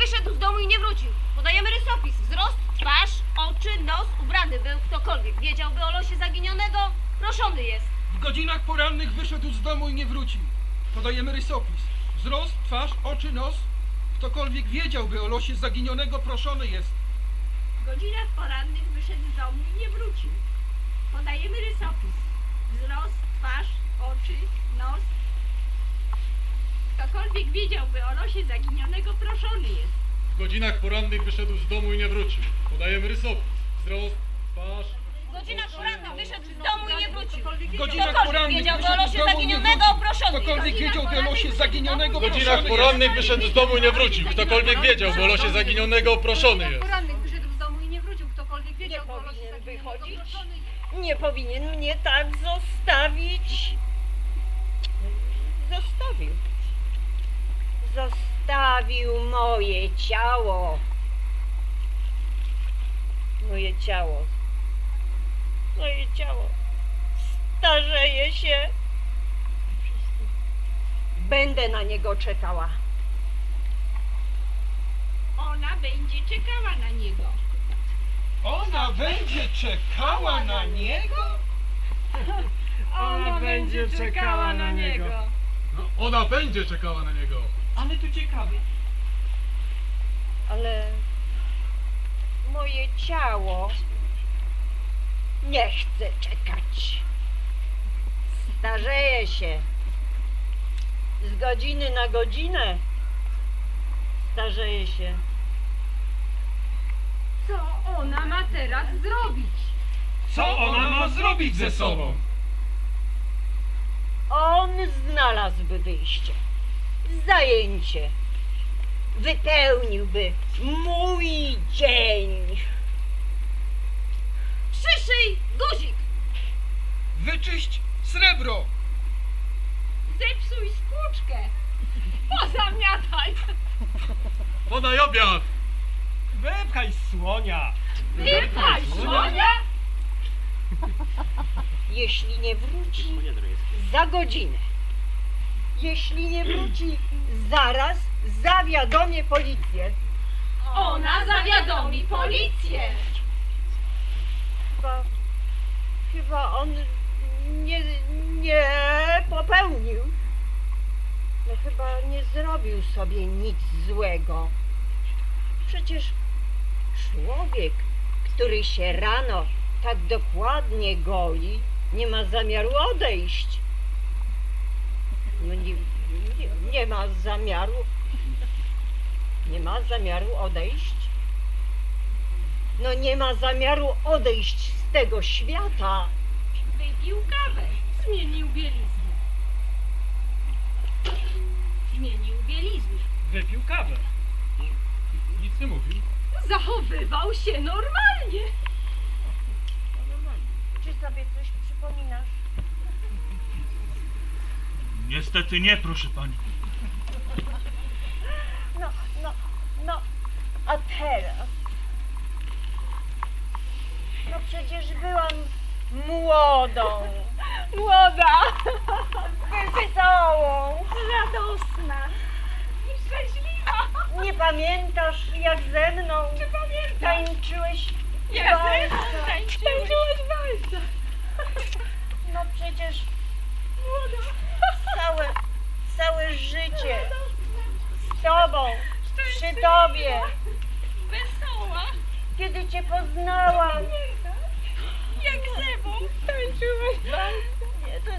wyszedł z domu i nie wrócił. Podajemy rysopis. Wzrost, twarz, oczy, nos, ubrany był ktokolwiek. Wiedziałby o losie zaginionego, proszony jest. W godzinach porannych wyszedł z domu i nie wrócił. Podajemy rysopis. Wzrost, twarz, oczy, nos. Ktokolwiek wiedziałby o losie zaginionego, proszony jest. W godzinach porannych wyszedł z domu i nie wrócił. Podajemy rysopis. Wzrost, twarz, oczy, nos. Ktokolwiek wiedziałby o losie zaginionego, proszony jest. W godzinach porannych wyszedł z domu i nie wrócił. Podajemy rysopis. Wzrost, twarz. W godzinach porannych wyszedł z domu i nie wrócił. W godzinach Ktokolwiek porannych wyszedł o z losie domu i nie zaginionego, wrócił. proszony. Ktokolwiek wiedziałby o losie zaginionego, W godzinach proszony jest. porannych wyszedł z domu i nie wrócił. Ktokolwiek wiedział, bo o losie zaginionego proszony jest. porannych wyszedł z domu i nie wrócił. Ktokolwiek wiedział, o losie powinien zaginionego, wychodzić. proszony jest. Nie powinien mnie tak zostawić. Zostawił. Zostawił moje ciało. Moje ciało. Moje ciało. Starzeje się. Będę na niego czekała. Ona będzie czekała na niego. Ona będzie czekała na niego? Ona będzie czekała na niego. No, ona będzie czekała na niego. Ale to ciekawe. ale moje ciało nie chce czekać. Starzeje się z godziny na godzinę. Starzeje się. Co ona ma teraz zrobić? Co ona ma zrobić ze sobą? On znalazłby wyjście, zajęcie, wypełniłby mój dzień. Przyszyj guzik. Wyczyść srebro. Zepsuj spłuczkę. Pozamiataj. Podaj obiad. Wypchaj słonia! Wypaj, słonia. Jeśli nie wróci za godzinę, jeśli nie wróci zaraz, zawiadomię policję. Ona zawiadomi policję. Chyba, chyba on nie, nie popełnił. No chyba nie zrobił sobie nic złego. Przecież człowiek, który się rano tak dokładnie goli, nie ma zamiaru odejść. No nie, nie, nie ma zamiaru. Nie ma zamiaru odejść. No nie ma zamiaru odejść z tego świata. Wypił kawę. Zmienił bieliznę. Zmienił bieliznę. Wypił kawę. Nic nie mówił. Zachowywał się normalnie. Czy sobie coś przypominasz? Niestety nie, proszę pani. No, no, no, a teraz? No przecież byłam młodą, Młoda. wesołą. Radosna. I szczęśliwa. Nie pamiętasz jak ze mną Czy pamiętasz? tańczyłeś Ja walca? Tańczyłeś walca. No przecież Młoda. Całe, całe życie z tobą, przy tobie, Wesoła. kiedy cię poznałam. Jak ze mną tańczyłeś walca. Nie, to,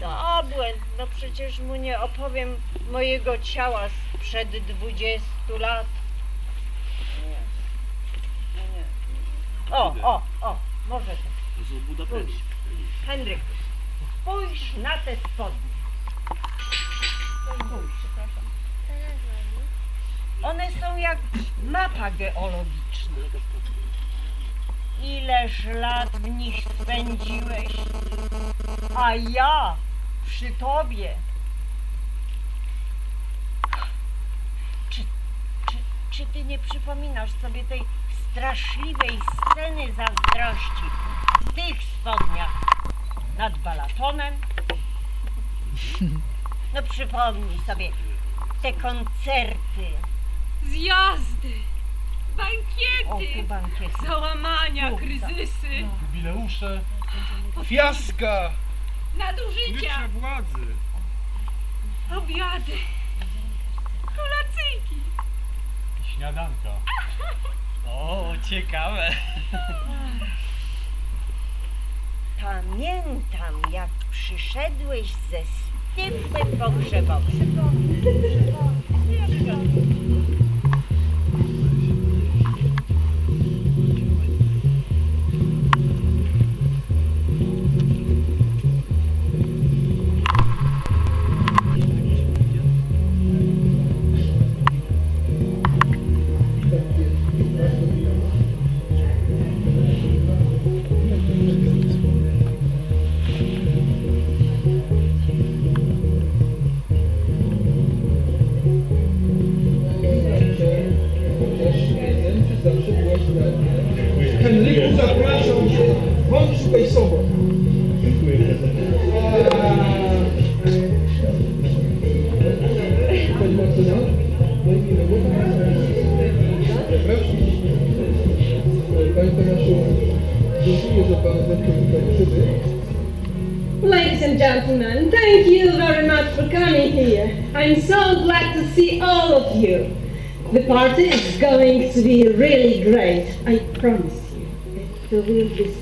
to obłęd. No przecież mu nie opowiem mojego ciała sprzed 20 lat. Nie. No nie. O, o, o, może to. Spójrz. Henryk, spójrz na te spodnie. Spójrz. One są jak mapa geologiczna. Ileż lat w nich spędziłeś, a ja przy tobie. Czy, czy, czy ty nie przypominasz sobie tej straszliwej sceny zazdrości w tych spodniach nad balatonem? No przypomnij sobie te koncerty. Zjazdy, O, bankiety, bankiety. załamania, Tu, kryzysy, Jubileusze. Fiaska! Nadużycia, władzy. obiady, kolacyjki. Śniadanka. O, ciekawe. Pamiętam, jak przyszedłeś ze stypy pogrzebowe. Ladies and gentlemen, thank you very much for coming here. I'm so glad to see all of you. The party is going to be really great. I promise you there will be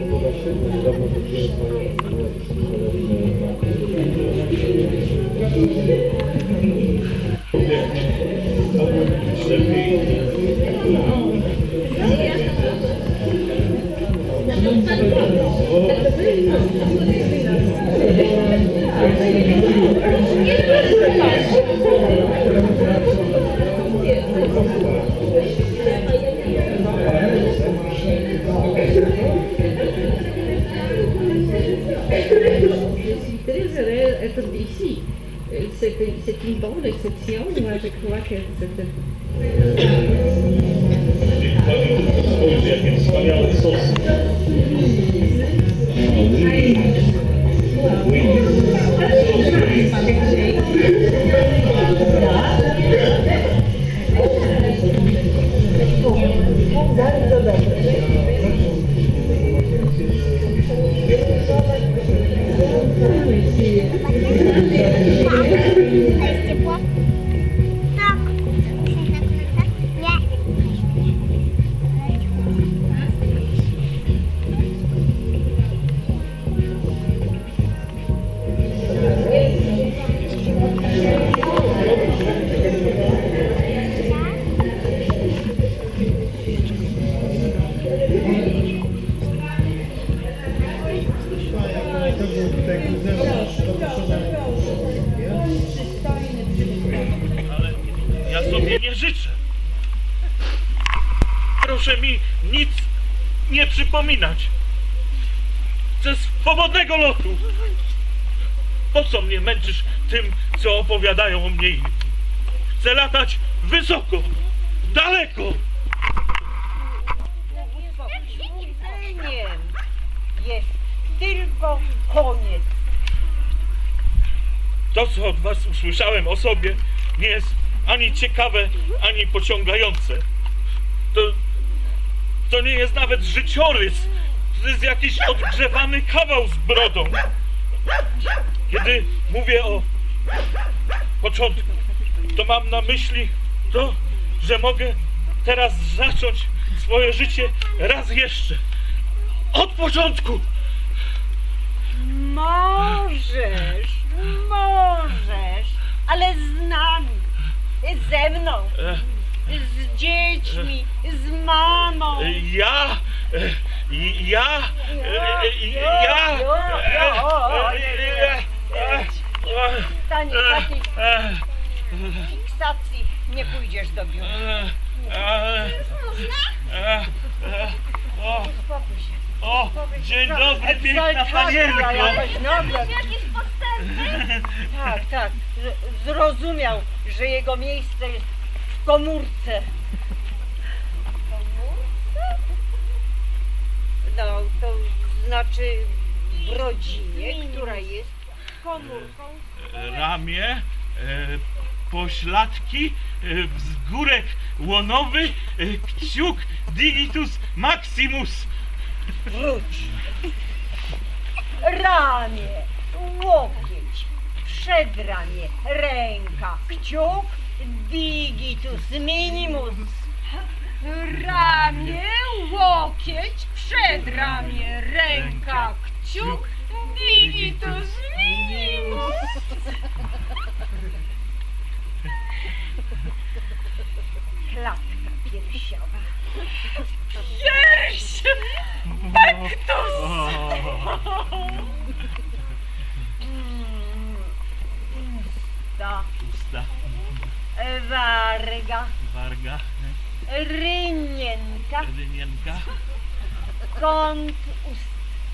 Mogło być l'exception ou je crois que c'était. Życzę. Proszę mi nic nie przypominać. Chcę swobodnego lotu. Po co mnie męczysz tym, co opowiadają o mnie inni? Chcę latać wysoko, daleko. Zdaniem jest tylko koniec. To, co od was usłyszałem o sobie, nie jest ani ciekawe, ani pociągające. To, to nie jest nawet życiorys. To jest jakiś odgrzewany kawał z brodą. Kiedy mówię o początku, to mam na myśli to, że mogę teraz zacząć swoje życie raz jeszcze. Od początku! Możesz, możesz, ale z nami, ze mną, z dziećmi, z mamą. Ja, ja, ja, Stanie, taki e, fiks stacji nie pójdziesz do biura. E, o, Uspokój się. o, dzień dobry, piękna panienko. dobra. Jakieś postępy? Tak, tak. Zrozumiał, że jego miejsce jest w komórce. Komórce? No, to znaczy w rodzinie, która jest komórką. Ramię, e, pośladki, e, wzgórek łonowy, e, kciuk, digitus maximus. Wróć. Ramię, łokieć, przedramię, ręka, kciuk, digitus minimus. Ramię, łokieć, przedramię, ręka, kciuk, digitus minimus. Klatka piersiowa. Rynienka, rynienka, kąt ust.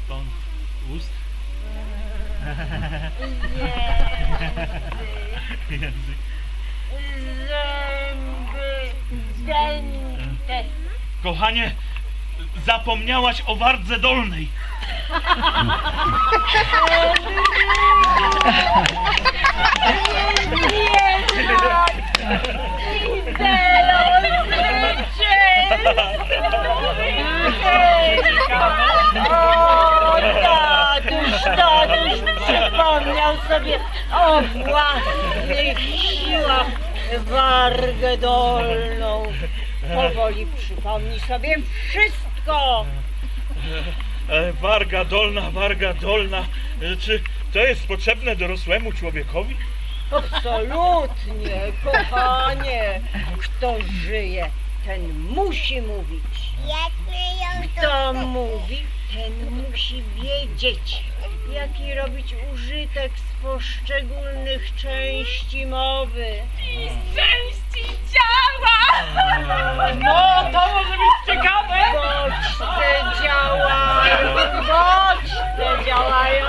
kąt ust, Język, język. zęby. Kochanie, zapomniałaś o wardze dolnej. O, tatuś, tatuś przypomniał sobie o własnych siłach wargę dolną. Powoli przypomni sobie wszystko. E, Warga dolna, warga dolna. E, Czy to jest potrzebne dorosłemu człowiekowi? Absolutnie, kochanie. Kto żyje, ten musi mówić. Kto mówi, ten musi wiedzieć, jaki robić użytek z poszczególnych części mowy. Z części ciała! No, to może być ciekawe! Bodźce działają, bodźce działają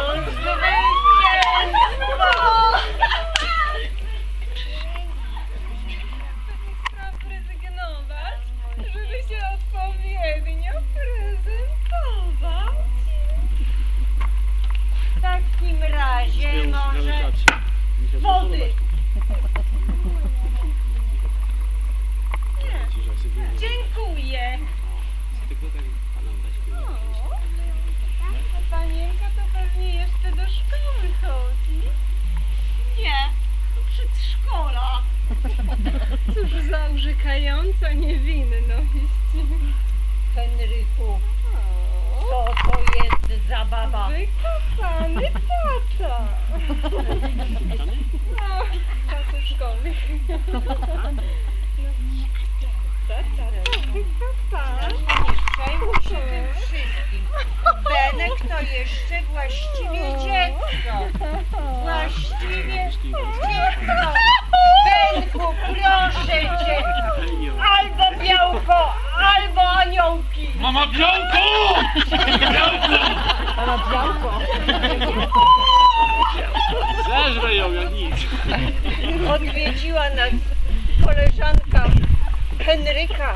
razie może wody. Dziękuję. O, a panienka to pewnie jeszcze do szkoły chodzi. Nie, to przedszkola. Cóż za urzekająca niewinność. Henryku, co to jest za baba? Wykopany tata. No, tato szkoły. Tata, tata. Nie przejmuj się tym wszystkim. Benek to jeszcze właściwie dziecko. Właściwie dziecko. Benku, proszę cię. Albo białko, albo aniołki. Mama białko! Białko! Zeżrę ją jak nic. Odwiedziła nas koleżanka Henryka.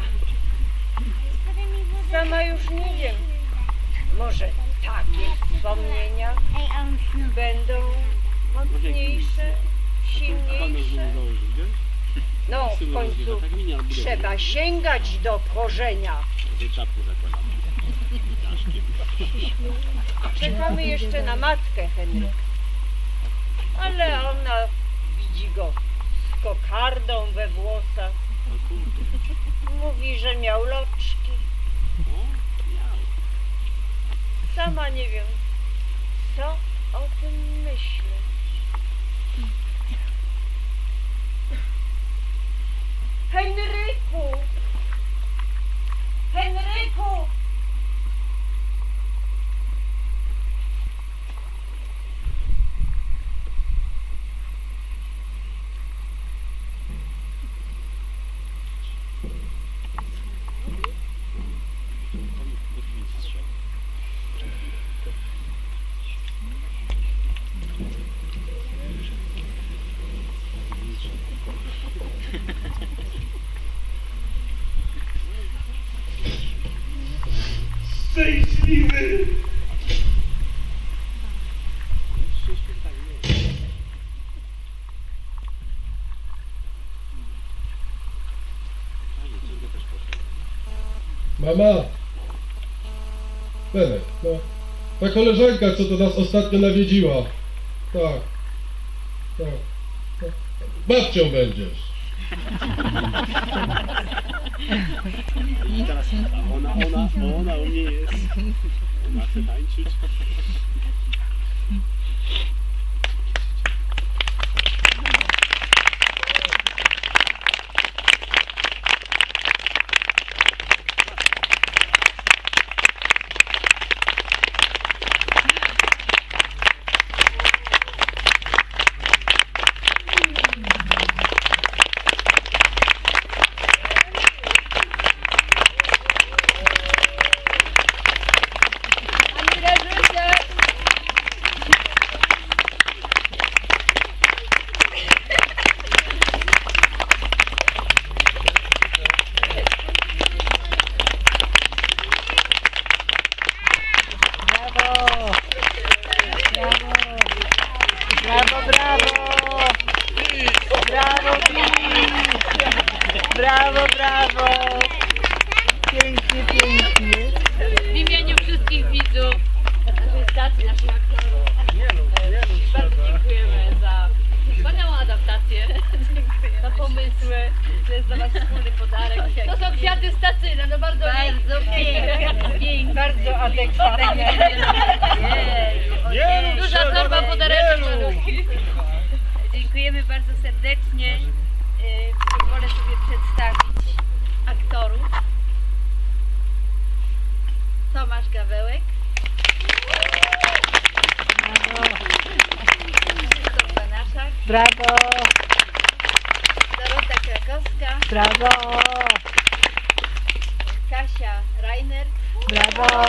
Sama już nie wiem. Może wspomnienia będą mocniejsze, silniejsze. No, w końcu trzeba sięgać do korzenia. Czekamy jeszcze na matkę Henryka. Ale ona widzi go z kokardą we włosach. Mówi, że miał loczki. Sama nie wiem, co o tym myśleć. Henryku! Mama! Benek, no. Ta koleżanka, co to nas ostatnio nawiedziła. Tak. Tak. tak. Babcią będziesz. Ona, ona, ona u mnie jest. Ona chce tańczyć. Brawo! Brawo! Brawo, brawo! Brawo, Filip! Brawo, brawo! Pięknie, pięknie. W imieniu wszystkich widzów naszej stacji, naszych aktorów bardzo dziękujemy za wspaniałą adaptację, za pomysły, to jest dla Was wspólny podarek. To są kwiaty stacyjne, no bardzo, bardzo piękne, piękne. Bardzo adekwatne. Duża torba podareczek. Dziękujemy bardzo serdecznie. Sobie przedstawić aktorów. Tomasz Gawełek. Krzysztof Banaszak. Brawo! Dorota Krakowska. Brawo! Kasia Reiner. Brawo!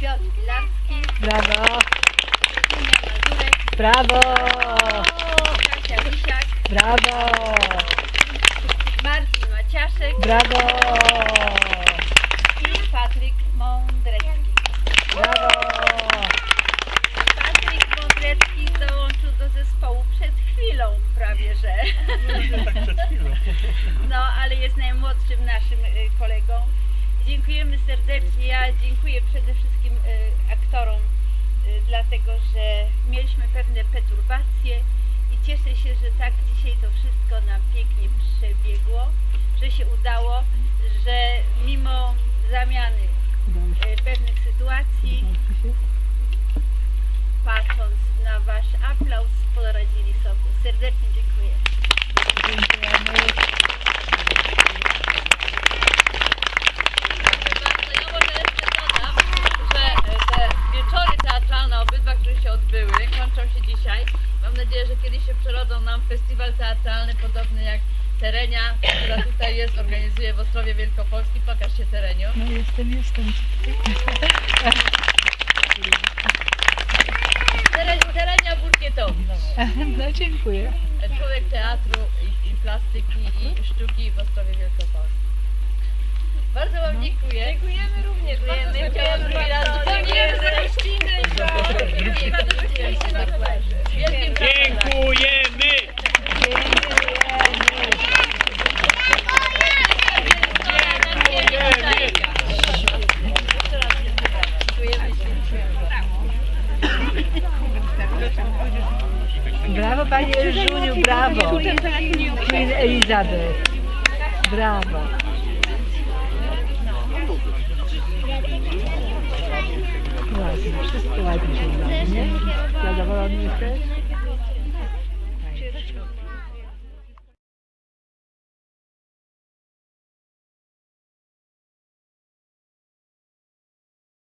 Piotr Pilarski. Brawo! Brawo! Brawo! Marcin Maciaszek. Brawo! I Patryk Mądrecki. Brawo! Patryk Mądrecki dołączył do zespołu przed chwilą prawie, że. No, ale jest najmłodszym naszym y, kolegą. Dziękujemy serdecznie. Ja dziękuję przede wszystkim y, aktorom, y, dlatego że mieliśmy pewne perturbacje i cieszę się, że tak dzisiaj to wszystko nam pięknie przebiegło, że się udało, że mimo zamiany y, pewnych sytuacji patrząc na Wasz aplauz, poradzili sobie. Serdecznie dziękuję. Dziękujemy. Bardzo. Ja może jeszcze dodam, że e, te wieczory które się odbyły, kończą się dzisiaj. Mam nadzieję, że kiedyś się przerodzą nam festiwal teatralny, podobny jak Terenia, która tutaj jest, organizuje w Ostrowie Wielkopolski. Pokaż się Terenio. No jestem, jestem. Teren, terenia Burkietowicz. No dziękuję. Człowiek teatru i, i plastyki i sztuki w Ostrowie Wielkopolskim. Bardzo Wam dziękuję. Dziękujemy również. Dziękujemy. Raz Dziękujemy za gościnę i za Wielkim brawa. Dziękujemy! Brawo Panie Żuniu, brawo. Queen Elizabeth. Brawo. Ładnie, wszystko